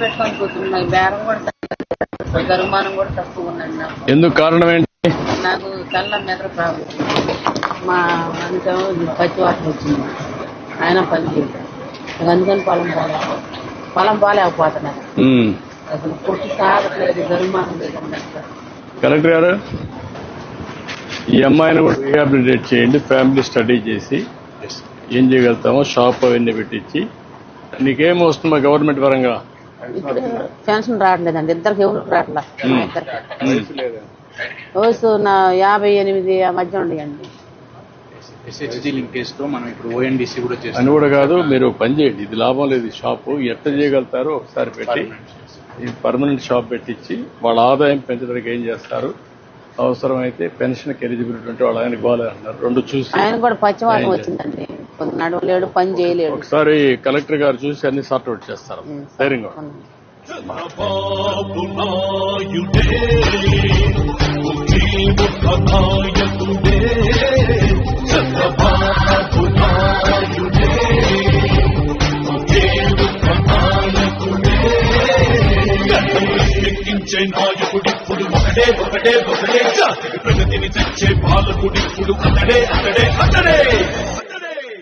బేరం కూడా గరుమానం కూడా తక్కువ నాకు. ఎందుకు కారణం ఏంటి? నాకు కళ్ళ మెదడు ప్రాబ్లం. మా పచ్చి వాసన వచ్చింది. ఆయన పని అందుకని పొలం పోలే. పొలం పోలేకపోతున్నాను ఉమ్. అసలు పుట్టి సాగట్లేదు గరుమానం కలెక్టర్ గారు ఈ అమ్మాయిని కూడా రీహాబిలిటేట్ చేయండి ఫ్యామిలీ స్టడీ చేసి ఏం చేయగలుగుతామో షాప్ అవన్నీ పెట్టించి. నీకేం వస్తుందా గవర్నమెంట్ పరంగా? ఇప్పుడు పెన్షన్ రావట్లేదండి. ఇద్దరికి ఎవరు రావట్లా మా ఇద్దరికి. వయసు నా యాభై ఎనిమిది ఆ మధ్య ఉండేయండి. ఎస్హెచ్జి లింకేజ్తో మనం ఇప్పుడు ఓఎన్డీసీ కూడా చేస్తాం అని కూడా కాదు మీరు పని చేయండి. ఇది లాభం లేదు ఈ షాపు. ఎట్లా చేయగలుగుతారో ఒకసారి పెట్టి ఈ పర్మనెంట్ షాప్ పెట్టించి వాళ్ళ ఆదాయం పెంచడానికి ఏం చేస్తారు? అవసరమైతే పెన్షన్ ఎలిజిబిలిటీ ఉంటే వాళ్ళ ఆయన గోలే అంటున్నారు రెండు చూసి ఆయన కూడా పచ్చివాతం వచ్చిందండి. నడవలేడు పని చేయలేడు. ఒకసారి కలెక్టర్ గారు చూసి అన్ని సార్ట్అవుట్ చేస్తారు. ధైర్యంగా ఎక్కించే నాయకుడిప్పుడు ఒకటే ఒకటే ఒకటే జాతికి ప్రగతిని తెచ్చే పాలకుడిప్పుడు అతడే అతడే అతడే